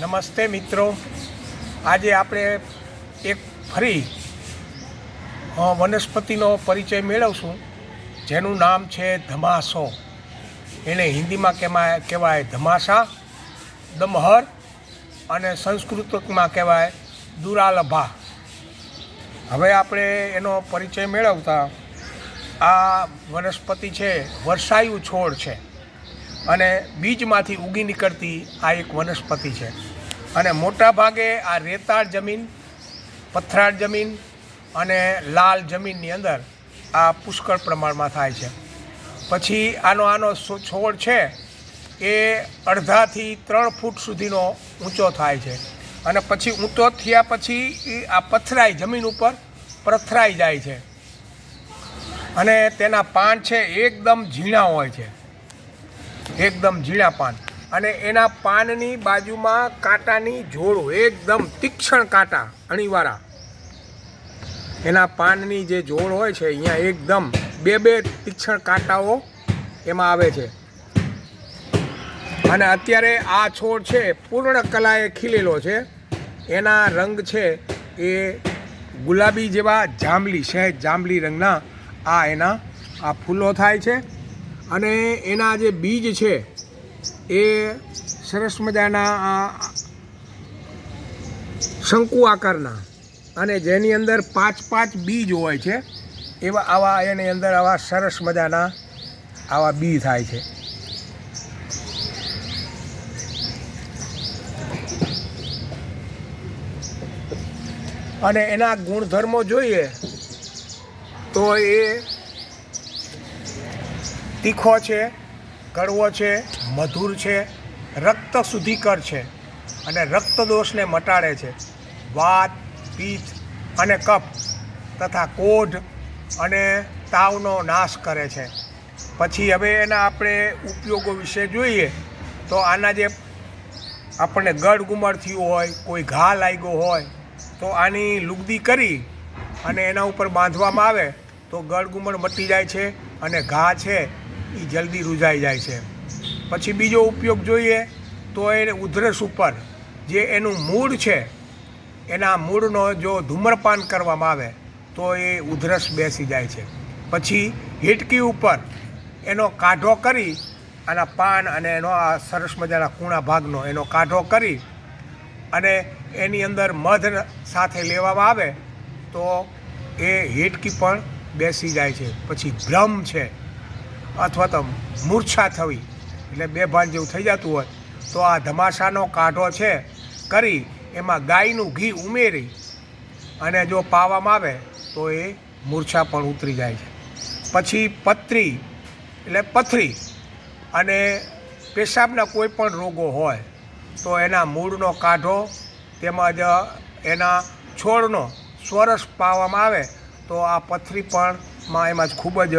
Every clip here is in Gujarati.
નમસ્તે મિત્રો. આજે આપણે એક ફરી વનસ્પતિનો પરિચય મેળવશું, જેનું નામ છે ધમાસો. એને હિન્દીમાં કહેવાય કહેવાય ધમાસા, દમહર અને સંસ્કૃતમાં કહેવાય દુરાલભા. હવે આપણે એનો પરિચય મેળવતા, આ વનસ્પતિ છે, વર્ષાયુ છોડ છે. અને બીજમાંથી ઉગી નીકળતી આ એક વનસ્પતિ છે. અને મોટા ભાગે આ રેતાળ જમીન, પથરાળ જમીન અને લાલ જમીનની અંદર આ પુષ્કળ પ્રમાણમાં થાય છે. પછી આનો આનો છોડ છે, એ અડધાથી ત્રણ ફૂટ સુધીનો ઊંચો થાય છે. અને પછી ઊંચો થયા પછી એ આ પથરાઈ જમીન ઉપર પથરાઈ જાય છે. અને તેના પાન છે, એકદમ ઝીણા હોય છે. એકદમ ઝીણા પાન. અને એના પાનની બાજુમાં કાંટાની જોડો, એકદમ તીક્ષણ કાંટા, અણીવાળા. એના પાનની જે જોડ હોય છે, અહીંયા એકદમ બે બે તીક્ષણ કાંટાઓ એમાં આવે છે. અને અત્યારે આ છોડ છે, પૂર્ણ કલાએ ખીલેલો છે. એના રંગ છે એ ગુલાબી જેવા જાંબલી સહેજ જાંબલી રંગના આ એના, આ ફૂલો થાય છે. અને એના જે બીજ છે, એ સરસ મજાના શંકુ આકારના અને જેની અંદર પાંચ પાંચ બીજ હોય છે, એવા આવા એની અંદર આવા સરસ મજાના આવા બી થાય છે. અને એના ગુણધર્મો જોઈએ, તો એ તીખો છે, કડવો છે, મધુર છે, રક્ત શુદ્ધિકર છે અને રક્તદોષને મટાડે છે. વાત પિત્ત અને કફ તથા કોઢ અને તાવનો નાશ કરે છે. પછી હવે એના આપણે ઉપયોગો વિશે જોઈએ તો આના જે આપણને ગુમડ થયું હોય, કોઈ ઘા લાગ્યો હોય, તો આની લુગદી કરી અને એના ઉપર બાંધવામાં આવે તો ગડગુમડ મટી જાય છે અને ઘા છે. એ જલ્દી રૂઝાઈ જાય છે. પછી બીજો ઉપયોગ જોઈએ તો એને ઉધરસ ઉપર જે એનું મૂળ છે, એના મૂળનો જો ધૂમ્રપાન કરવામાં આવે તો એ ઉધરસ બેસી જાય છે. પછી હિટકી ઉપર એનો કાઢો કરી આના પાન અને એનો આ સરસ મજાના કૂણા ભાગનો એનો કાઢો કરી અને એની અંદર મધ સાથે લેવામાં આવે તો એ હિટકી પણ બેસી જાય છે. પછી ભ્રમ છે. અથવા તો મૂર્છા થવી, એટલે બેભાન જેવું થઈ જતું હોય, તો આ ધમાસાનો કાઢો છે કરી એમાં ગાયનું ઘી ઉમેરી અને જો પાવામાં આવે, તો એ મૂર્છા પણ ઉતરી જાય છે. પછી પથરી, એટલે પથરી અને પેશાબના કોઈ પણ રોગો હોય, તો એના મૂળનો કાઢો તેમજ એના છોડનો સ્વરસ પાવામાં આવે, તો આ પથરી પણ માં એમાં ખૂબ જ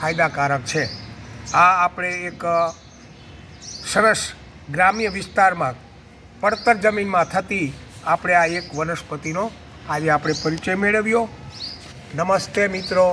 ફાયદાકારક છે. આ આપણે એક સરસ ગ્રામ્ય વિસ્તારમાં પડતર જમીનમાં થતી આપણે આ એક વનસ્પતિનો આજે આપણે પરિચય મેળવ્યો. નમસ્તે મિત્રો.